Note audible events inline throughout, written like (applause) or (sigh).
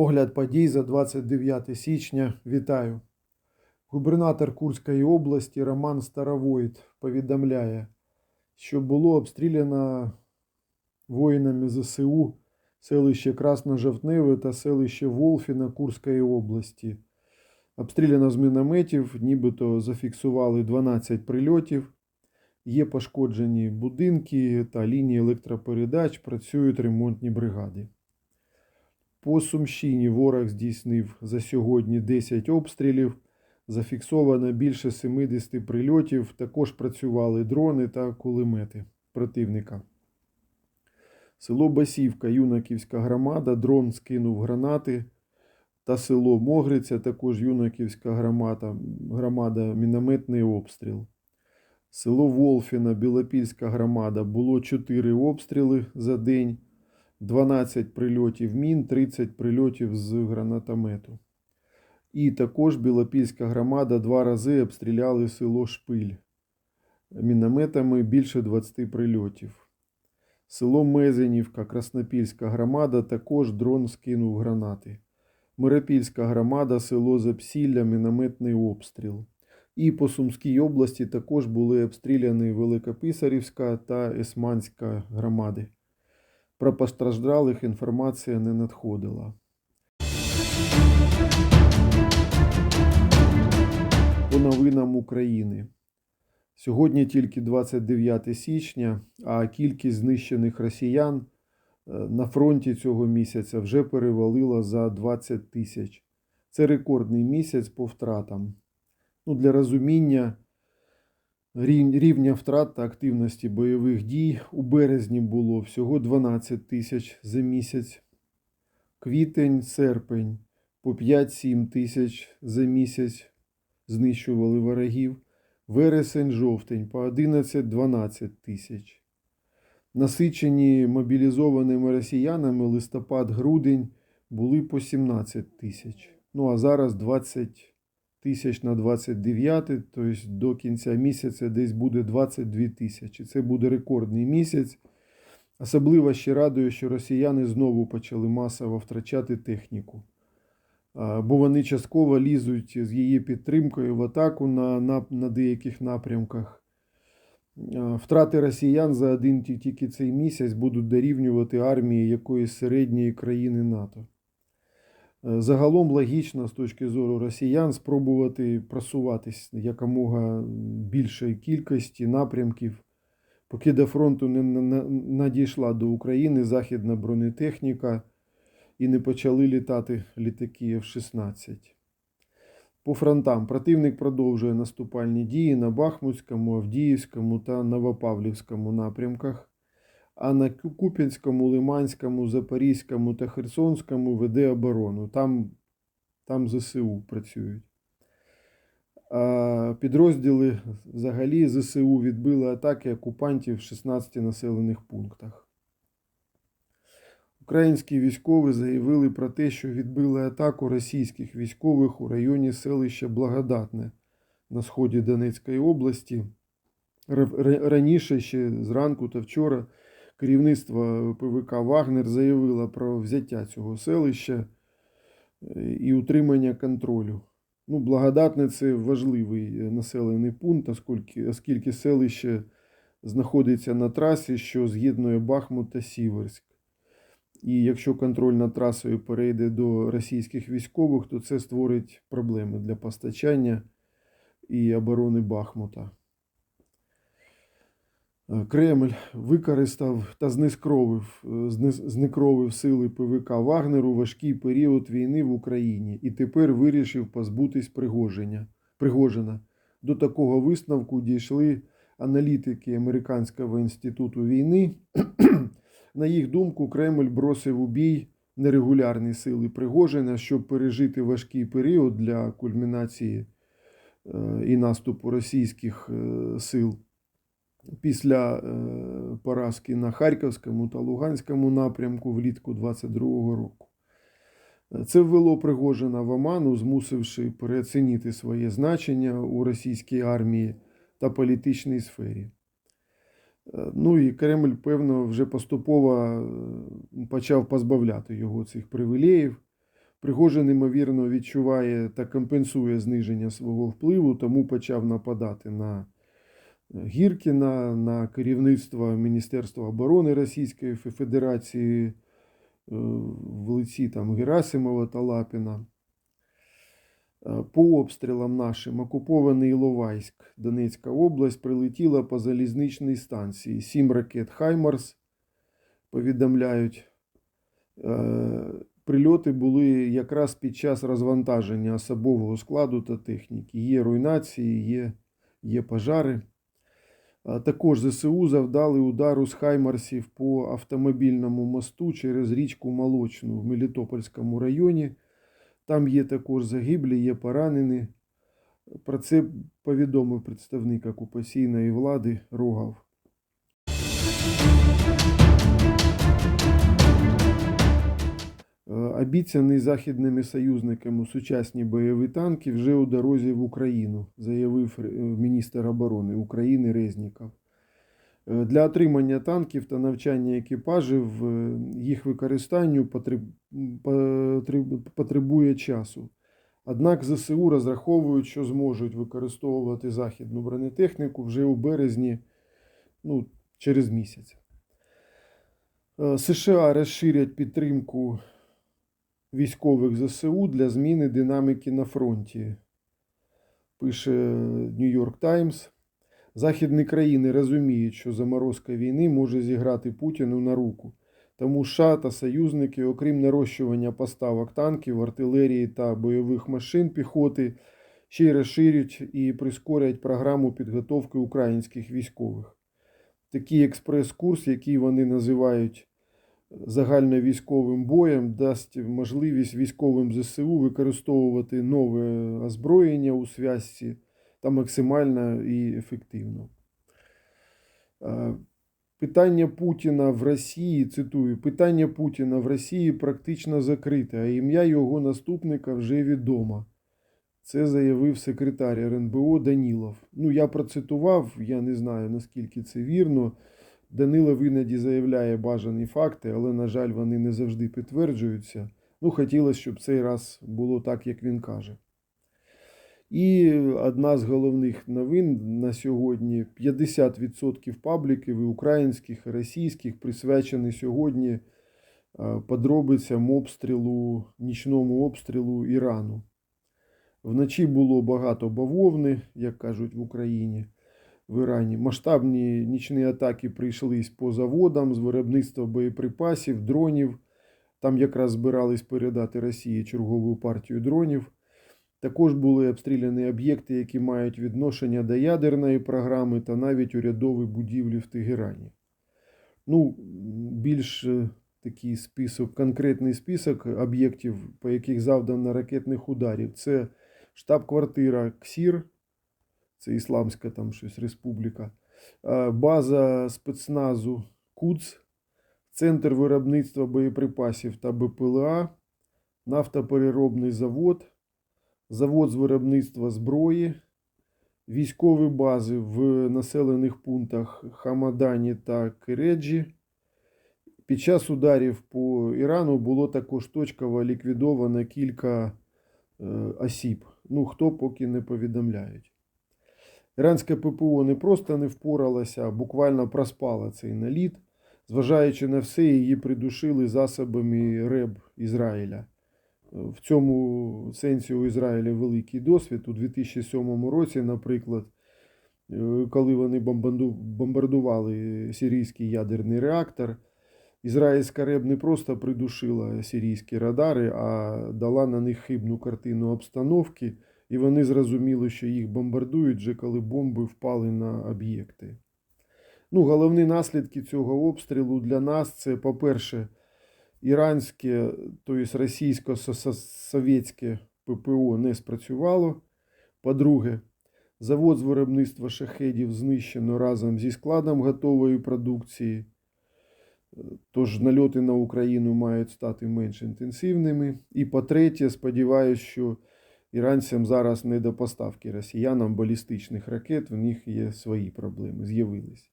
Огляд подій за 29 січня. Вітаю. Губернатор Курської області Роман Старовойт повідомляє, що було обстріляно воїнами ЗСУ селище Красножовтневе та селище Волфіна Курської області. Обстріляно з мінометів, нібито зафіксували 12 прильотів. Є пошкоджені будинки та лінії електропередач, працюють ремонтні бригади. По Сумщині ворог здійснив за сьогодні 10 обстрілів. Зафіксовано більше 70 прильотів. Також працювали дрони та кулемети противника. Село Басівка, Юнаківська громада, дрон скинув гранати. Та село Могриця, також Юнаківська громада, громада мінометний обстріл. Село Волфіна, Білопільська громада, було 4 обстріли за день. 12 прильотів мін, 30 прильотів з гранатомету. І також Білопільська громада два рази обстріляли село Шпиль мінометами більше 20 прильотів. Село Мезенівка, Краснопільська громада, також дрон скинув гранати. Миропільська громада, село Запсілля, мінометний обстріл. І по Сумській області також були обстріляні Великописарівська та Есманська громади. Про постраждалих інформація не надходила. По новинам України. Сьогодні тільки 29 січня, а кількість знищених росіян е, на фронті цього місяця вже перевалила за 20 тисяч. Це рекордний місяць по втратам. Ну, для розуміння рівня втрат та активності бойових дій у березні було всього 12 тисяч за місяць, квітень, серпень по 5-7 тисяч за місяць знищували ворогів, вересень, жовтень по 11-12 тисяч. Насичені мобілізованими росіянами листопад-грудень були по 17 тисяч. Ну а зараз 20 тисяч на 29, тобто до кінця місяця десь буде 22 тисячі. Це буде рекордний місяць. Особливо ще радує, що росіяни знову почали масово втрачати техніку. Бо вони частково лізуть з її підтримкою в атаку на, на, на деяких напрямках. Втрати росіян за один тільки цей місяць будуть дорівнювати армії якоїсь середньої країни НАТО. Загалом логічно з точки зору росіян спробувати просуватись якомога більшої кількості напрямків, поки до фронту не надійшла до України західна бронетехніка і не почали літати літаки F-16. По фронтам противник продовжує наступальні дії на Бахмутському, Авдіївському та Новопавлівському напрямках а на Куп'янському, Лиманському, Запорізькому та Херсонському веде оборону. Там там ЗСУ працюють. А Підрозділи взагалі ЗСУ відбили атаки окупантів в 16 населених пунктах. Українські військові заявили про те, що відбили атаку російських військових у районі селища Благодатне на сході Донецької області. Раніше ще зранку та вчора керівництво ПВК Вагнер заявило про взяття цього селища е, і утримання контролю. Ну, Благодатне це важливий населений пункт, оскільки, оскільки селище знаходиться на трасі, що з'єднує Бахмут та Сіверськ. І якщо контроль над трасою перейде до російських військових, то це створить проблеми для постачання і оборони Бахмута. Е, Кремль використав та знескровив, е, знекровив сили ПВК Вагнеру важкий період війни в Україні і тепер вирішив позбутись Пригоження. Пригожина. До такого висновку дійшли аналітики Американського інституту війни. (clears throat) На їх думку, Кремль бросив у бій нерегулярні сили Пригожина, щоб пережити важкий період для кульмінації е, і наступу російських сил після е, поразки на Харківському та Луганському напрямку влітку 22-го року. Це ввело Пригожина в оману, змусивши переоцінити своє значення у російській армії та політичній сфері. Е, ну і Кремль, певно, вже поступово е, почав позбавляти його цих привілеїв. Пригожин, ймовірно, відчуває та компенсує зниження свого впливу, тому почав нападати на Гіркіна, на керівництво Міністерства оборони Російської Федерації е, в лиці там Герасимова та Лапіна. Е, По обстрілам нашим окупований Іловайськ, Донецька область, прилетіла по залізничній станції. Сім ракет Хаймарс повідомляють. Е, Прильоти були якраз під час розвантаження особового складу та техніки. Є руйнації, є, є пожари. Також ЗСУ завдали удару з Хаймарсів по автомобільному мосту через річку Молочну в Мелітопольському районі. Там є також загиблі, є поранені. Про це повідомив представник окупаційної влади Рогав. Обіцяний західними союзниками сучасні бойові танки вже у дорозі в Україну, заявив е, міністр оборони України Резніков. Е, Для отримання танків та навчання екіпажів е, їх використанню потреб- потреб- потребує часу. Однак ЗСУ розраховують, що зможуть використовувати західну бронетехніку вже у березні, ну, через місяць. США розширять підтримку військових ЗСУ для зміни динаміки на фронті, пише New York Times. Західні країни розуміють, що заморозка війни може зіграти Путіну на руку. Тому США та союзники, окрім нарощування поставок танків, артилерії та бойових машин піхоти, ще й розширять і прискорять програму підготовки українських військових. Такий експрес-курс, який вони називають загальновійськовим боєм, дасть можливість військовим ЗСУ використовувати нове озброєння у зв'язці та максимально і ефективно. Е, Питання Путіна в Росії, цитую, питання Путіна в Росії практично закрите, а ім'я його наступника вже відомо. Це заявив секретар РНБО Данілов. Ну, я процитував, я не знаю наскільки це вірно. Данилов іноді заявляє бажані факти, але, на жаль, вони не завжди підтверджуються. Ну, хотілося, щоб цей раз було так, як він каже. І одна з головних новин на сьогодні: 50% пабліків і українських, і російських присвячені сьогодні е, подробицям обстрілу, нічному обстрілу Ірану. Вночі було багато бавовни, як кажуть в Україні, в Ірані. Масштабні нічні атаки прийшлись по заводам з виробництва боєприпасів, дронів. Там якраз збирались передати Росії чергову партію дронів. Також були обстріляні об'єкти, які мають відношення до ядерної програми та навіть урядові будівлі в Тегерані. Ну, більш е, такий список, конкретний список об'єктів, по яких завдано ракетних ударів. Це штаб-квартира КСІР, це Ісламська там щось республіка, е, база спецназу КУЦ, центр виробництва боєприпасів та БПЛА, нафтопереробний завод завод з виробництва зброї, військові бази в населених пунктах Хамадані та Кереджі. Під час ударів по Ірану було також точково ліквідовано кілька е, осіб. Ну, хто поки не повідомляють. Іранське ППО не просто не впоралося, а буквально проспала цей наліт. Зважаючи на все, її придушили засобами РЕБ Ізраїля. В цьому сенсі у Ізраїля великий досвід. У 2007 році, наприклад, е, коли вони бомбардували сирійський ядерний реактор, ізраїльська РЕБ не просто придушила сирійські радари, а дала на них хибну картину обстановки, і вони зрозуміли, що їх бомбардують вже коли бомби впали на об'єкти. Ну, головні наслідки цього обстрілу для нас це, по-перше, іранське, тобто російсько-совєтське ППО не спрацювало. По-друге, завод з виробництва шахедів знищено разом зі складом готової продукції. Тож нальоти на Україну мають стати менш інтенсивними. І по-третє, сподіваюся, що іранцям зараз не до поставки росіянам балістичних ракет, в них є свої проблеми, з'явились.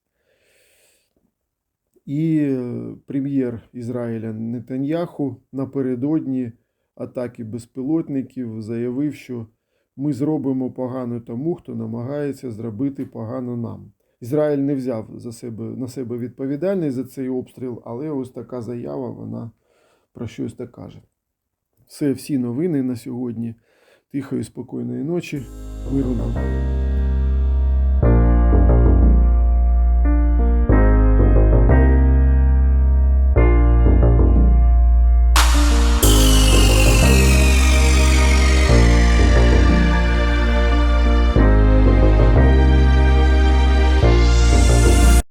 І е, прем'єр Ізраїля Нетаньяху напередодні атаки безпілотників, заявив, що ми зробимо погано тому, хто намагається зробити погано нам. Ізраїль не взяв за себе, на себе відповідальність за цей обстріл, але ось така заява, вона про щось так каже. Все, всі новини на сьогодні. Тихої, спокійної ночі. Миру.